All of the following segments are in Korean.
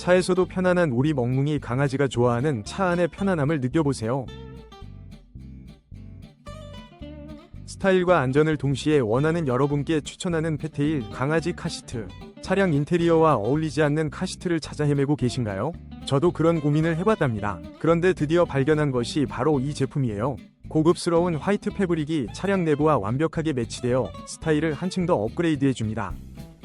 차에서도 편안한 우리 멍뭉이 강아지가 좋아하는 차 안의 편안함을 느껴보세요. 스타일과 안전을 동시에 원하는 여러분께 추천하는 페테일 강아지 카시트. 차량 인테리어와 어울리지 않는 카시트를 찾아 헤매고 계신가요? 저도 그런 고민을 해봤답니다. 그런데 드디어 발견한 것이 바로 이 제품이에요. 고급스러운 화이트 패브릭이 차량 내부와 완벽하게 매치되어 스타일을 한층 더 업그레이드해줍니다.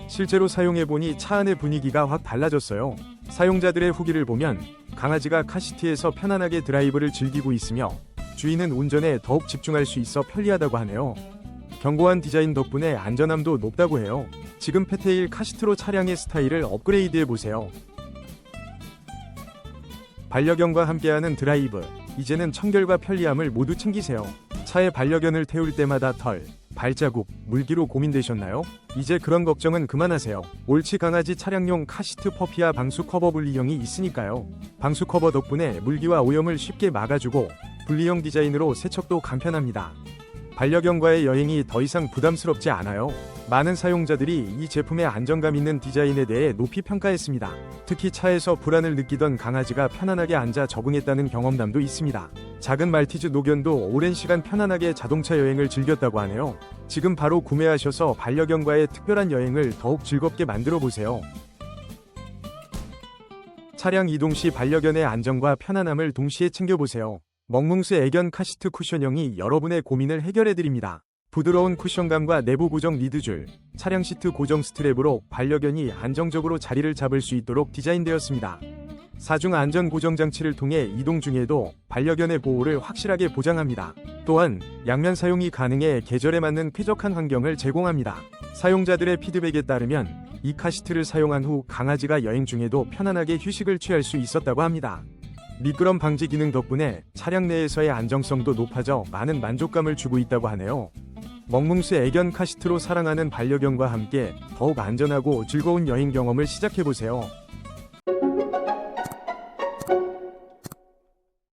실제로 사용해보니 차 안의 분위기가 확 달라졌어요. 사용자들의 후기를 보면 강아지가 카시트에서 편안하게 드라이브를 즐기고 있으며 주인은 운전에 더욱 집중할 수 있어 편리하다고 하네요. 견고한 디자인 덕분에 안전함도 높다고 해요. 지금 페테일 카시트로 차량의 스타일을 업그레이드해 보세요. 반려견과 함께하는 드라이브. 이제는 청결과 편리함을 모두 챙기세요. 차에 반려견을 태울 때마다 털, 발자국, 물기로 고민되셨나요? 이제 그런 걱정은 그만하세요. 옳치 강아지 차량용 카시트 퍼피아 방수 커버 분리형이 있으니까요. 방수 커버 덕분에 물기와 오염을 쉽게 막아주고 분리형 디자인으로 세척도 간편합니다. 반려견과의 여행이 더 이상 부담스럽지 않아요. 많은 사용자들이 이 제품의 안정감 있는 디자인에 대해 높이 평가했습니다. 특히 차에서 불안을 느끼던 강아지가 편안하게 앉아 적응했다는 경험담도 있습니다. 작은 말티즈 노견도 오랜 시간 편안하게 자동차 여행을 즐겼다고 하네요. 지금 바로 구매하셔서 반려견과의 특별한 여행을 더욱 즐겁게 만들어 보세요. 차량 이동 시 반려견의 안전과 편안함을 동시에 챙겨보세요. 멍뭉스 애견 카시트 쿠션형이 여러분의 고민을 해결해드립니다. 부드러운 쿠션감과 내부 고정 리드줄, 차량 시트 고정 스트랩으로 반려견이 안정적으로 자리를 잡을 수 있도록 디자인되었습니다. 사중 안전 고정 장치를 통해 이동 중에도 반려견의 보호를 확실하게 보장합니다. 또한 양면 사용이 가능해 계절에 맞는 쾌적한 환경을 제공합니다. 사용자들의 피드백에 따르면 이 카시트를 사용한 후 강아지가 여행 중에도 편안하게 휴식을 취할 수 있었다고 합니다. 미끄럼 방지 기능 덕분에 차량 내에서의 안정성도 높아져 많은 만족감을 주고 있다고 하네요. 멍뭉스 애견 카시트로 사랑하는 반려견과 함께 더욱 안전하고 즐거운 여행 경험을 시작해보세요.